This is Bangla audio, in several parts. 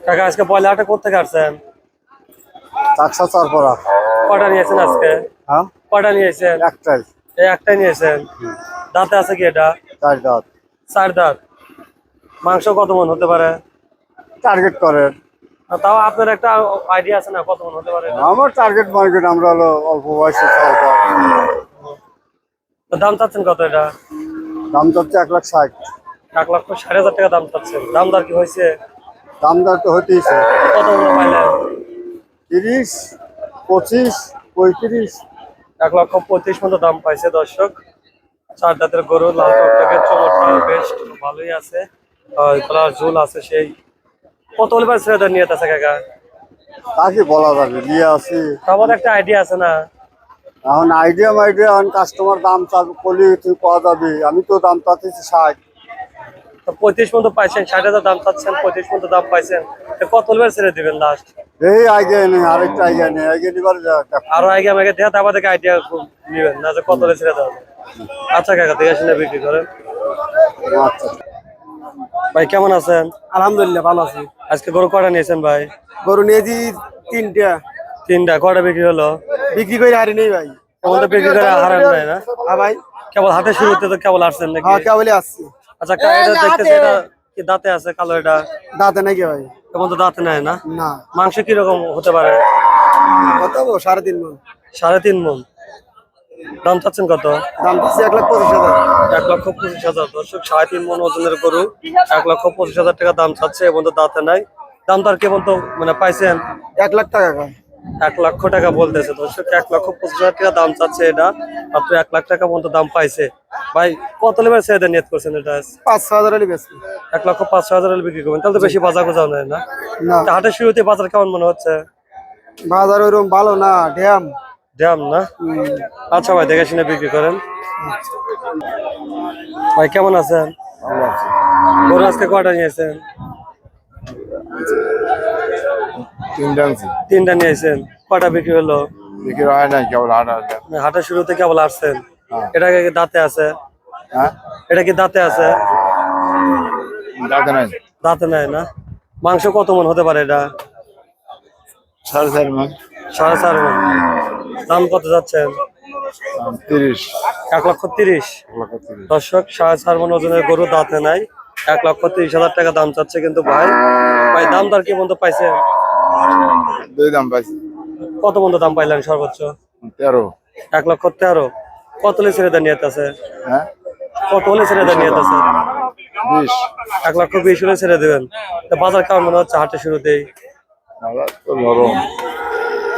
কাকা আজকে পয়লা হাটে কোথেকে আসছেন চারশো চার পড়া কটা নিয়েছেন আজকে? হ্যাঁ? কটা নিয়েছেন? একটাই। এই একটাই নিয়েছেন? দাঁতে আছে কি এটা? চার দাঁত। চার দাঁত। মাংস কত মন হতে পারে? টার্গেট করেন তাও আপনার একটা আইডিয়া আছে না কত মন হতে পারে? আমার টার্গেট মার্কেট আমরা হলো অল্প বয়সে দাম চাচ্ছেন কত এটা? দাম চাচ্ছে এক লাখ ষাট। এক লক্ষ ষাট হাজার টাকা দাম চাচ্ছেন। দাম দর কি হয়েছে? দাম দর তো হতেইছে কত পাইলেন তিরিশ পঁচিশ পঁয়ত্রিশ। এক লক্ষ পঁয়ত্রিশ মতো দাম পাইছে দর্শক। চার দাঁতের গরু লাল টকটকে চমৎকার বেশ ভালোই আছে। গলার ঝোল আছে সেই। কত হলে পারে ছেলেদের নিয়ে আছে কাকা? তাকে বলা যাবে নিয়ে আসি। আমার একটা আইডিয়া আছে না? এখন আইডিয়া মাইডিয়া এখন কাস্টমার দাম চাবে কলি তুই পাওয়া যাবে। আমি তো দাম চাচ্ছি ষাট। তো পঁয়ত্রিশ মতো পাইছেন ষাট হাজার দাম চাচ্ছেন পঁয়ত্রিশ মতো দাম পাইছেন। তো কত ছেড়ে দিবেন লাস্ট এই আইডিয়া নেই আরেকটা আইডিয়া নেই আইডিয়া নিবার আরও আগে আমাকে থেকে আইডিয়া নিবেন না যে কত ছেড়ে দেওয়া। আচ্ছা কাকা দেখে শুনে বিক্রি করেন। আচ্ছা। ভাই কেমন আছেন? আলহামদুলিল্লাহ ভালো আছি। আজকে গরু কটা নিয়েছেন ভাই? গরু নিয়েছি তিনটা। তিনটা কটা বিক্রি হলো? বিক্রি করে হারি নেই ভাই। তো বিক্রি করে হারান নাই না? হ্যাঁ ভাই। কেবল হাতে শুরুতে তো কেবল আসছেন নাকি? হ্যাঁ কেবলই আসছি। আচ্ছা এটা দেখতেছি এটা কি দাঁতে আছে কালো এটা? দাঁতে নাকি ভাই? কেমন তো দাঁতে নাই না? না। মাংস কীরকম হতে পারে? কত? সাড়ে তিন মন। সাড়ে তিন মন। দাম চাচ্ছেন কত? দাম পাচ্ছি এক লাখ পঁচিশ হাজার। এক লক্ষ পঁচিশ হাজার। দর্শক সাড়ে তিন মন ওজনের গরু। এক লক্ষ পঁচিশ হাজার টাকা দাম চাচ্ছে এবং তো দাঁতে নাই। দাম তো আর কেমন তো মানে পাইছেন? এক লাখ টাকা এক লক্ষ টাকা বলতেছে। দর্শক এক লক্ষ পঁচিশ হাজার টাকা দাম চাচ্ছে এটা। মাত্র এক লাখ টাকা পর্যন্ত দাম পাইছে। ভাই কত লেবার ছেড়ে নিয়ত করছেন এটা? পাঁচ ছ হাজার এক লক্ষ পাঁচশো হাজার বিক্রি করবেন। তাহলে তো বেশি বাজার গোজাও নেয় না। না। হাটের শুরুতে বাজার কেমন মনে হচ্ছে? বাজার ওইরকম ভালো না ড্যাম। ড্যাম না? আচ্ছা ভাই দেখে শুনে বিক্রি করেন। ভাই কেমন আছেন? গরু আজকে কটা নিয়েছেন? তিনটা আনছি। তিনটা নিয়েছেন কয়টা বিক্রি হলো? বিক্রি হয় নাই কেবল আট হাজার শুরুতে কেবল আসছেন। এটা কি দাঁতে আছে? হ্যাঁ? এটা কি দাঁতে আছে? নাই। দাঁতে নাই না? মাংস কত মন হতে পারে এটা? সাড়ে চার মান। সাড়ে চার মন। দাম কত যাচ্ছেন? তিরিশ। এক লক্ষ তিরিশ। দর্শক সাড়ে চার মন ওজনের গরু দাঁতে নাই। এক লক্ষ তিরিশ হাজার টাকা দাম চাচ্ছে কিন্তু ভাই। ভাই দাম তার কি বন্ধু পাইছেন? দুই দাম পাইছি। কত বন্ধু দাম পাইলেন সর্বোচ্চ? তেরো। এক লক্ষ তেরো। কত হলে ছেড়ে দেন নিয়ত আছে? হ্যাঁ? কত হলে ছেড়ে দেন নিয়ত আছে? বিশ। এক লক্ষ বিশ হলে ছেড়ে দেবেন। তো বাজার কেমন মনে হচ্ছে হাটের শুরুতেই? নরম।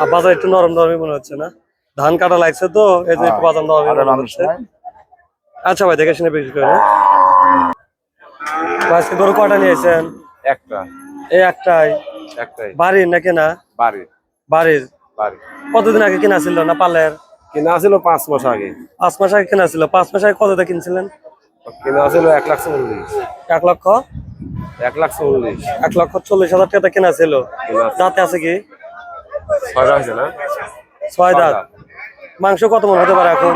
আর বাজার একটু নরম নরমই মনে হচ্ছে না? ধান কাটা লাগছে তো এই জন্য একটু বাজার নরম হচ্ছে। আচ্ছা ভাই দেখে শুনে বিক্রি করে ভাই, আজকে গরু কটা নিয়েছেন? একটা। এই একটাই। একটাই। বাড়ির না কেনা? বাড়ি। বাড়ির? বাড়ি। কতদিন আগে কিনা ছিল না পালের কিনা ছিল পাঁচ মাস আগে। পাঁচ মাস আগে কিনা ছিল পাঁচ মাস আগে কত দিয়ে কিনছিলেন? কিনা ছিল এক লাখ চল্লিশ। এক লক্ষ? এক লাখ চল্লিশ। এক লক্ষ চল্লিশ হাজার টাকা কেনা ছিল। দাঁতে আছে কি? ছয়টা হয়েছে না? ছয় দাঁত। মাংস কত মন হতে পারে এখন?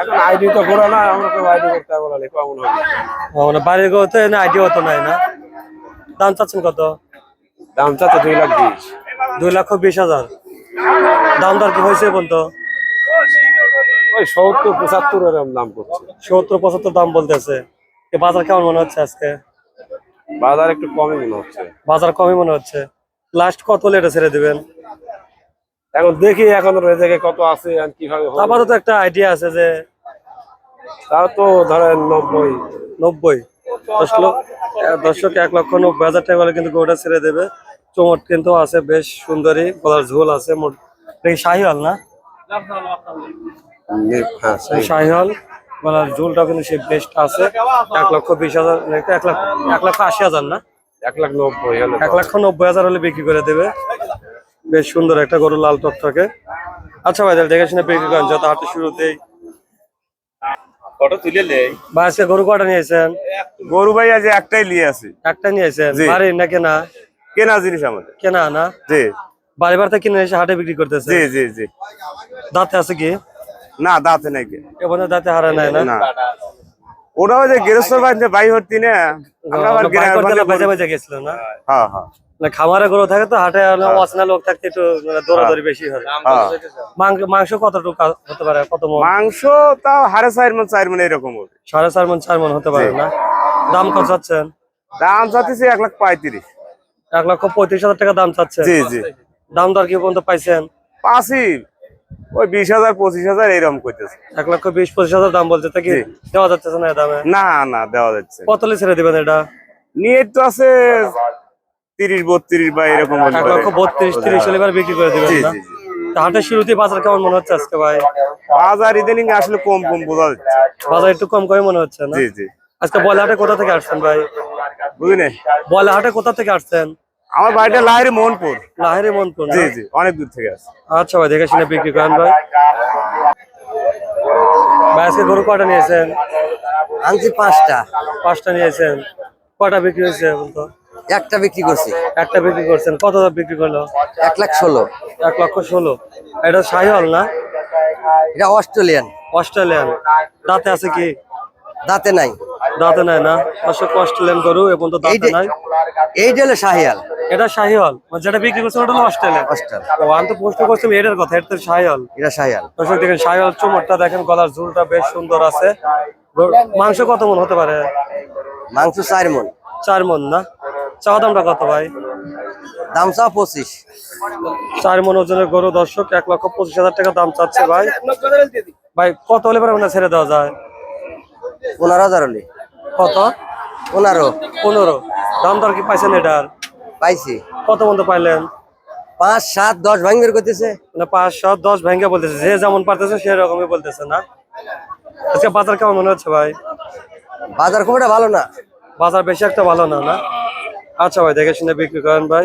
এখন আইডি তো করে না আমরা তো আইডি করতে পারব না কেমন হবে মানে বাড়ির গরু তো আইডিয়া হতো নাই না? দাম চাচ্ছেন কত? দাম চাচ্ছে দুই লাখ বিশ। দুই লক্ষ বিশ হাজার। দাম দর কি হয়েছে বলতো? ওই সত্তর পঁচাত্তর এরকম দাম করছে। সত্তর পঁচাত্তর দাম বলতেছে। বাজার কেমন মনে হচ্ছে আজকে? বাজার একটু কমই মনে হচ্ছে। বাজার কমই মনে হচ্ছে। লাস্ট কত হলে এটা ছেড়ে দিবেন? এখন দেখি এখন রেজেকে কত আছে আর কীভাবে। আপাতত একটা আইডিয়া আছে যে তাও তো ধরেন নব্বই। নব্বই। দশ লক্ষ দর্শক এক লক্ষ নব্বই হাজার টাকা কিন্তু গরুটা ছেড়ে দেবে। চমট কিন্তু আছে বেশ সুন্দরী গলার ঝোল আছে শাহিওয়াল না? হ্যাঁ। শাহিওয়াল। গলার ঝোলটাও কিন্তু সেই বেস্ট আছে। এক লক্ষ বিশ হাজার এক লাখ এক লক্ষ আশি হাজার না? এক লাখ নব্বই হলে এক লক্ষ নব্বই হাজার হলে বিক্রি করে দেবে। বেশ সুন্দর একটা গরু লাল টকটকে আচ্ছা ভাই তাহলে দেখে শুনে বিক্রি করেন যত হাতে শুরুতেই। আজকে গরু কটা নিয়েছেন? গরু ভাই আজ একটাই নিয়ে আসি। একটা নিয়েছেন। বাড়ির না? কেনা জিনিস আমাদের। কেনা না? জি। বাড়ি বাড়িতে কিনে এসে হাটে বিক্রি করতেছে? জি জি জি। দাঁতে আছে কি? না দাঁতে নাই কে। এবার দাঁতে হারা নাই না? না। ওরা ওই যে গৃহস্থর বাড়িতে বাই হতি না আমরা আবার গ্রামের বেজে গেছিল না? হ্যাঁ হ্যাঁ। না খামারে গরু থাকে তো হাটে অচেনা লোক থাকতে একটু মানে দৌড়াদৌড়ি বেশি হয়। হ্যাঁ। মাংস মাংস কতটুকু হতে পারে? কত মন? মাংস তাও হাড়ে চার মন চার মন এরকম হবে। সাড়ে চার মন চার মন হতে পারে না? দাম কত চাচ্ছেন? দাম চাচ্ছি এক লাখ পঁয়ত্রিশ। এক লক্ষ পঁয়ত্রিশ হাজার টাকা দাম চাচ্ছে। জি জি। দাম দর কি পর্যন্ত পাইছেন? পাঁচই ওই বিশ হাজার পঁচিশ হাজার এরকম করতেছে। এক লক্ষ বিশ পঁচিশ হাজার দাম বলছে তা কি দেওয়া যাচ্ছে না দামে? না না দেওয়া যাচ্ছে। না। কত হলে ছেড়ে দিবেন এটা? নিয়ে তো আছে তিরিশ বত্রিশ বা এরকম এক লক্ষ বত্রিশ তিরিশ হলে এবার বিক্রি করে দিবেন। হাটের শুরুতে বাজার কেমন মনে হচ্ছে আজকে ভাই? বাজার ইদানিং আসলে কম কম বোঝা যাচ্ছে। বাজার একটু কম করে মনে হচ্ছে না? জি জি। আজকে বয়লা হাটে কোথা থেকে আসছেন ভাই? বুঝলি বয়লা হাটে কোথা থেকে আসছেন? আমার বাড়িটা লাহিরি মোহনপুর। লাহেরি মনপুর না? জি জি অনেক দূর থেকে আছে আচ্ছা ভাই দেখে শুনে বিক্রি করেন ভাই। ভাই আজকে গরু কয়টা নিয়েছেন? আনছি পাঁচটা। পাঁচটা নিয়েছেন। কয়টা বিক্রি হয়েছে এখন তো? একটা বিক্রি করছি। একটা বিক্রি করছেন। কত দাম বিক্রি করল? এক লাখ ষোলো। এক লক্ষ ষোলো। এটা শাহিওয়াল না? এটা অস্ট্রেলিয়ান। অস্ট্রেলিয়ান। দাঁতে আছে কি? দাঁতে নাই। দাঁতে নাই না অবশ্য অস্ট্রেলিয়ান গরু এবং তো দাঁতে নাই। এইটা হলো শাহিয়াল। এটা শাহিওয়াল। মানে যেটা বিক্রি করছে ওটা হলো অস্ট্রেলিয়ান। অস্ট্রেল ও আমি তো প্রশ্ন করছিলাম এটার কথা এটা তো শাহিওয়াল। এটা শাহিয়াল দর্শক দেখেন শাহিওয়াল চুমটটা দেখেন গলার ঝুলটা বেশ সুন্দর আছে। মাংস কত মন হতে পারে? মাংস চার মন। চার মন না? চাওয়া দামটা কত ভাই? দাম চাও পঁচিশ। চার মন ওজনের গরু দর্শক এক লক্ষ পঁচিশ হাজার টাকা দাম চাচ্ছে ভাই। ভাই কত হলে পরে ছেড়ে দেওয়া যায়? পনেরো হাজার হলি। কত? পনেরো। পনেরো। দাম দর কি পাইছেন এটার? পাইছি। কত মতো পাইলেন? পাঁচ সাত দশ ভাঙ্গের করতেছে মানে পাঁচ সাত দশ ভেঙে বলতেছে। যে যেমন পারতেছে সেরকমই বলতেছে না? আজকে বাজার কেমন মনে হচ্ছে ভাই? বাজার খুব একটা ভালো না। বাজার বেশি একটা ভালো না না? আচ্ছা ভাই দেখে শুনে বিক্রি করেন ভাই।